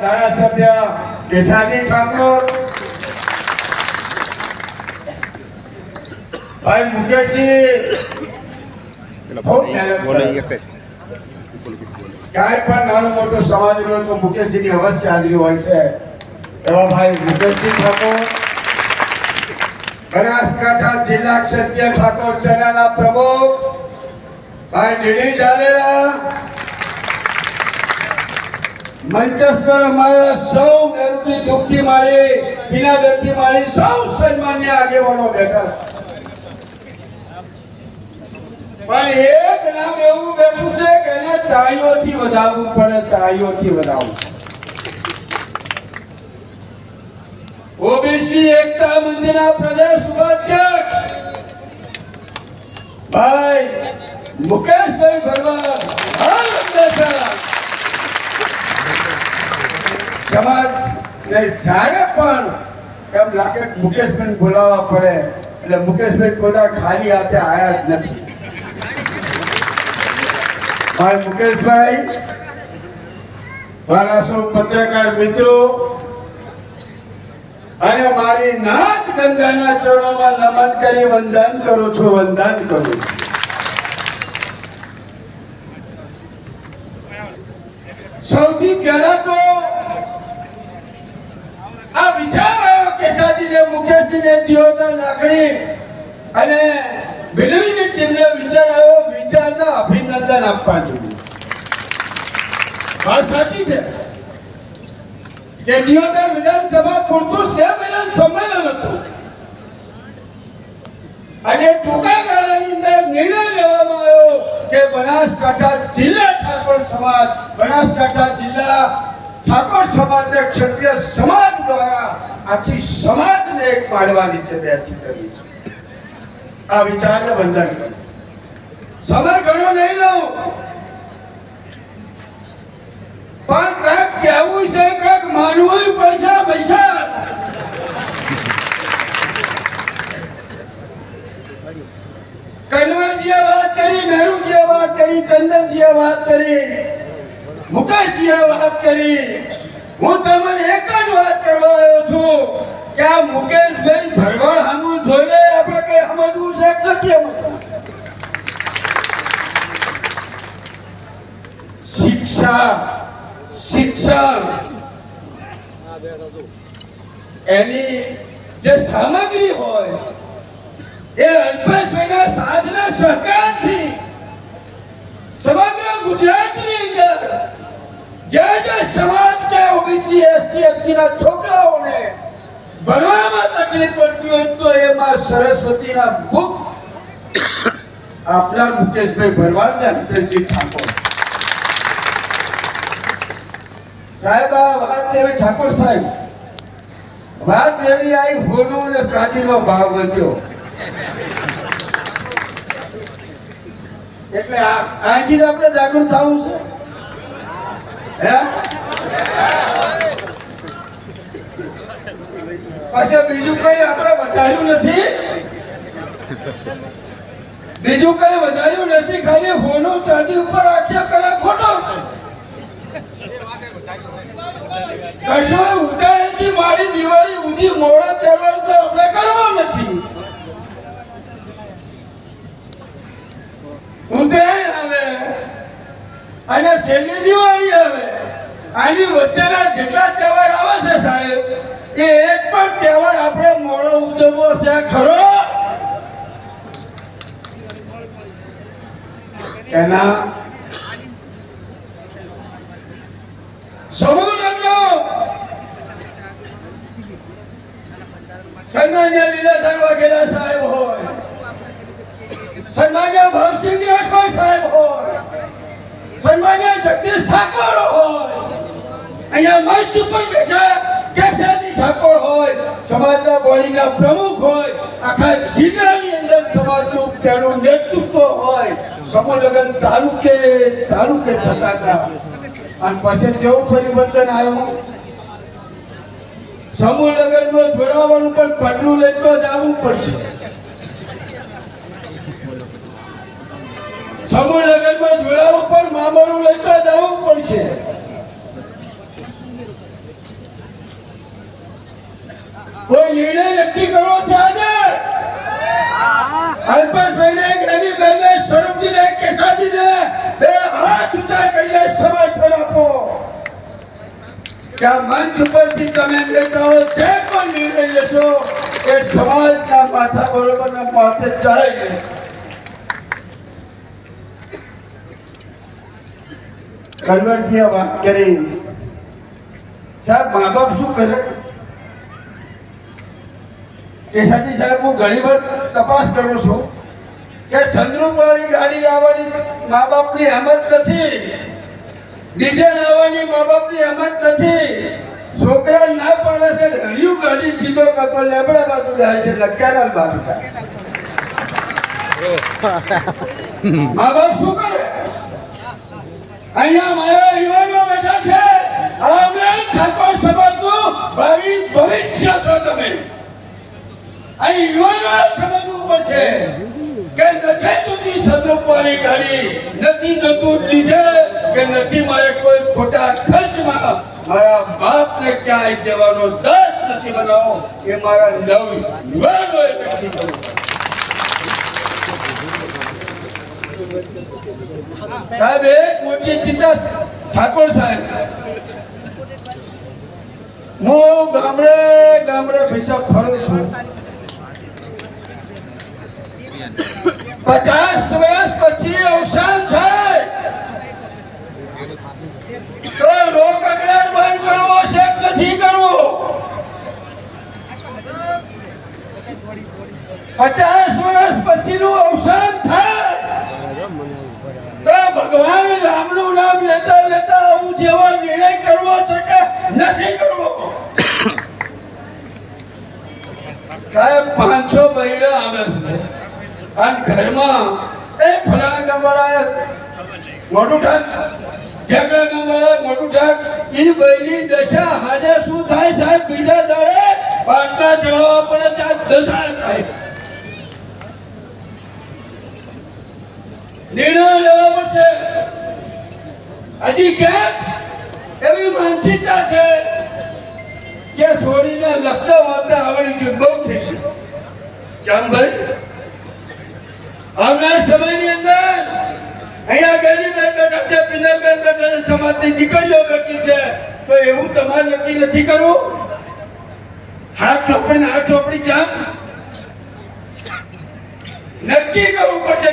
ધારાસભ્ય કેશાજી ઠાકોર. ભાઈ મુકેશજી ક્યાંય પણ નાનું મોટું સમાજ હોય તો મુકેશજીની અવશ્ય હાજરી હોય છે. એવા ભાઈ મુકેશજી ઠાકોર. બનાસકાંઠા જિલ્લા ક્ષત્રિય ઠાકોર સેનાના પ્રમુખ. ભાઈ ડીડી જાડેજા. મંચસ્થ પર સૌ મેરુની દુઃખથી મારી વ્યક્તિ મારી સૌ સન્માન્ય આગેવાનો બેઠા પણ એક નામ એવું બેઠું છે કે એને તાળીઓથી વધાવવું પડે, તાળીઓથી વધાવવું ઓબીસી એકતા મંચના પ્રદેશ ઉપાધ્યક્ષ ભાઈ મુકેશભાઈ ભરવાડ. હાલ અંદેશા. સમાજ ને જ્યારે પણ એમ લાગે મુકેશભાઈ બોલાવવા પડે એટલે મુકેશભાઈ કોઈ ખાલી હાથે આયા જ નથી ભાઈ મુકેશભાઈ, મારા સૌ પત્રકાર મિત્રો, અને મારી નાથ ગંગાના ચરણોમાં નમન કરી વંદન કરું છું, વંદન કરું. સૌથી પહેલા તો આ વિચાર આવ્યો કેસાજીને મુકેશજીને ટૂંકા ગાળાની નિર્ણય લેવામાં આવ્યો કે બનાસકાંઠા જિલ્લા સમાજ બનાસકાંઠા જિલ્લા ઠાકોર સમાજને ક્ષત્રિય સમાજ દ્વારા આખી સમાજને એક પાડવાની છે બેઠી કરી છે. આ વિચારને વંદન કરું. સમય ઘણો નહીં લઉં પણ કાંઈક કહેવું છે, કાંઈક માનવું પૈસા પૈસા. કન્વરજીએ વાત કરી, નહેરુજીએ વાત કરી, ચંદનજીએ વાત કરી. મુકેશજીએ વાત કરી. હું તમને એક જ વાત કરવા આવ્યો છું કે આ મુકેશભાઈ ભરવાડ સામું જોઈને આપણે કઈ સમજવું છે નથી સમજવું? શિક્ષા, શિક્ષણ. એની જે સામગ્રી હોય, એ અલ્પેશભાઈના સાધના સહકારથી સમગ્ર ગુજરાતની અંદર ઓબીસી એસટી એસસી ના છોકરાઓને ભણવામાં તકલીફ પડતી હોય તો એમાં સરસ્વતીના બુક આપનાર મુકેશભાઈ ભરવાડ ને અલ્પેશજી ઠાકોર. સાહેબ, આ વાત એવી ઠાકોર સાહેબ. વાત એવી આવી હોનું ને ચાંદીનો ભાવ વધ્યો. એટલે અહીંથી આપણે જાગૃત થવું છે? હે? પછી બીજું કઈ આપણે વધાર્યું નથી? બીજું કઈ વધાર્યું નથી, ખાલી હોનું ચાંદી ઉપર આક્ષેપ કરે ખોટો. અને છેલ્લી દિવાળી આવે. આની વચ્ચેના જેટલા તહેવાર આવે છે સાહેબ? એ એક પણ તહેવાર આપણે મોડો ઉજવવો છે, ખરો? એના સાહેબ હોય. સન્માન્ય ભવસિંહ સાહેબ હોય. સન્માન્ય જગદીશ ઠાકોર હોય. અહીંયા મંચ ઉપર બેઠા કેસાજી ઠાકોર હોય, સમાજના બોડીના પ્રમુખ હોય, આખા જિલ્લાની અંદર સમાજનું તેનું નેતૃત્વ હોય સમલગન તાલુકે તાલુકે થતા હતા. અને પછી જેવું પરિવર્તન આવ્યું સમૂહ લગ્નમાં જોડાવાનું પણ પગલું લેતો તો આવવું પડશે. સમૂહ લગ્નમાં જોડાવું પણ મામલું લઈ તો જવું પડશે કોઈ નિર્ણય નક્કી કરવો છે આજે અલ્પેશભાઈને જ્ઞાનીબેનને સ્વરૂપજીને કેશાજીને બે હાથ ઊંચા કરીને સમર્થન આપો સાહેબ મા બાપ શું કરે? કેશાજી સાહેબ, હું ઘણી વાર તપાસ કરું છું કે સંદ્રુપ વાળી ગાડી લાવવાની મા બાપની હિંમત નથી. ભવિષ્ય છો તમે. અહીં યુવાનો સમજવું પડશે કે નથી જતી ગાડી નથી જતું ડીજે કે નથી મારે કોઈ ખોટા ખર્ચમાં મારા બાપને ક્યાંય દેવાનો દસ નથી બનાવો, એ મારા નવ યુવાનોએ નક્કી કરવું સાહેબ, એક મોટી ચિંતા ઠાકોર સાહેબ. હું ગામડે ગામડે ભેચા ફરું છું. પચાસ વર્ષ પછી અવસાન થાય તો રોગ અગડાટ બંધ કરવો છે કે નથી કરવો પચાસ વર્ષ પછીનું અવસાન થાય તો ભગવાન રામનું નામ લેતા લેતા આવું જેવો નિર્ણય કરવો છે કે નથી કરવો. સાહેબ, પાંચસો બૈરા આવે છે. અને ઘરમાં એ ફલાણા ગામવાળાએ મોટું ઠાક ઢેકડા ગામવાળાએ મોટું ઠાક એ બહેની દશા હાજર શું થાય સાહેબ? બીજા દાડે પાટલા ચડાવવા પડે સાહેબ, દશા થાય. નિર્ણય પડશે હજી ક્યાંક એવી માનસિકતા છે કે છોડીને લખતા વાંચતા આવડી ગયું, બહુ થઈ ગયું. ચામ ભાઈ, આવનાર સમયની અંદર અહીંયા ગેરીબેન બેઠા છે પિનલબેન બેઠા છે, સમાજની દીકરીઓ બેઠી છે, તો એવું તમારે નક્કી નથી કરવું? હાથ ચોપડી ને હાથ ચોપડી જામ. નક્કી કરવું પડશે